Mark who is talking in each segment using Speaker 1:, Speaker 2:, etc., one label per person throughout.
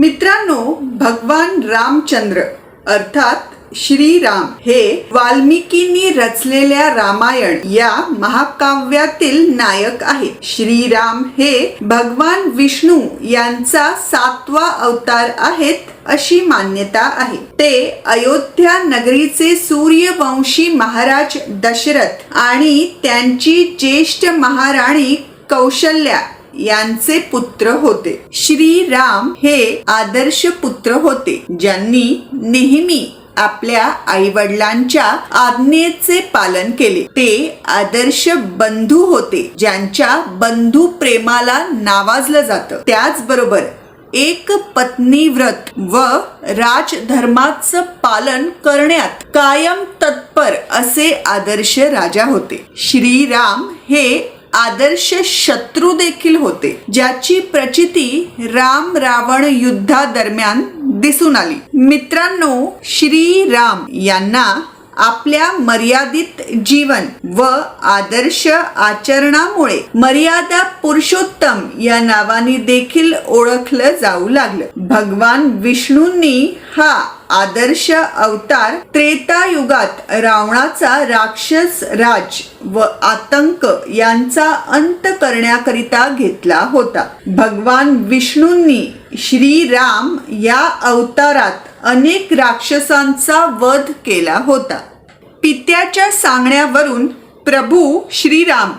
Speaker 1: मित्रांनो भगवान रामचंद्र अर्थात श्रीराम हे वाल्मिकींनी रचलेल्या रामायण या महाकाव्यातील नायक आहेत. श्रीराम हे भगवान विष्णू यांचा सातवा अवतार आहेत अशी मान्यता आहे. ते अयोध्या नगरीचे सूर्यवंशी महाराज दशरथ आणि त्यांची ज्येष्ठ महाराणी कौशल्या यांचे पुत्र होते. श्रीराम हे आदर्श पुत्र होते ज्यांनी नेहमी आपल्या आई वडिलांच्या आज्ञेचे पालन केले. ते आदर्श बंधू होते ज्यांच्या बंधू प्रेमाला नावाजलं जातं. त्याचबरोबर एक पत्नी व्रत व राजधर्माचं पालन करण्यात कायम तत्पर असे आदर्श राजा होते. श्रीराम हे आदर्श शत्रू देखील होते ज्याची प्रचिती राम रावण युद्धादरम्यान दिसून आली. मित्रांनो श्रीराम यांना आपल्या मर्यादित जीवन व आदर्श आचरणामुळे मर्यादा पुरुषोत्तम या नावाने देखील ओळखलं जाऊ लागलं. भगवान विष्णूंनी हा आदर्श अवतार त्रेतायुगात रावणाचा राक्षस राज व आतंक यांचा अंत करण्याकरिता घेतला होता. भगवान विष्णूंनी श्रीराम या अवतारात अनेक राक्षसांचा वध केला होता. पित्याच्या सांगण्यावरून प्रभू श्रीराम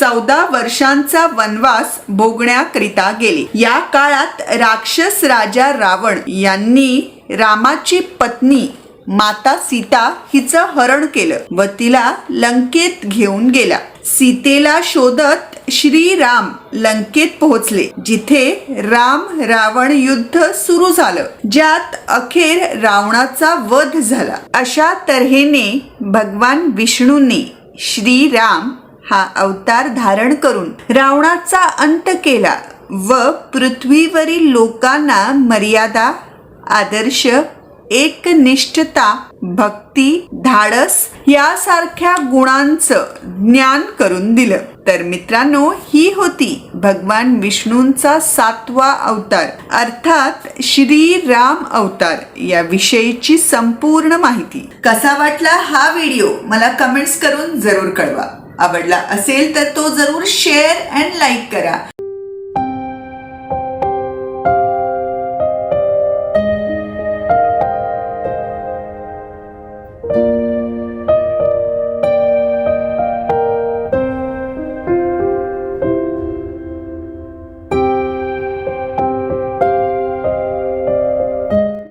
Speaker 1: चौदा वर्षांचा वनवास भोगण्याकरिता गेले. या काळात राक्षस राजा रावण यांनी रामाची पत्नी माता सीता हिचं हरण केलं व तिला लंकेत घेऊन गेला. सीतेला शोधत श्रीराम लंकेत पोहोचले जिथे राम रावण युद्ध सुरू झालं ज्यात अखेर रावणाचा वध झाला. अशा तऱ्हेने भगवान विष्णूंनी श्रीराम हा अवतार धारण करून रावणाचा अंत केला व पृथ्वीवरील लोकांना मर्यादा आदर्श एकनिष्ठता भक्ती धाडस यासारख्या गुणांचं ज्ञान करून दिलं. तर मित्रांनो ही होती भगवान विष्णूंचा सातवा अवतार अर्थात श्री राम अवतार या विषयीची संपूर्ण माहिती. कसा वाटला हा व्हिडिओ? मला कमेंट्स करून जरूर कळवा. आवडला असेल तर तो जरूर शेअर अँड लाईक करा.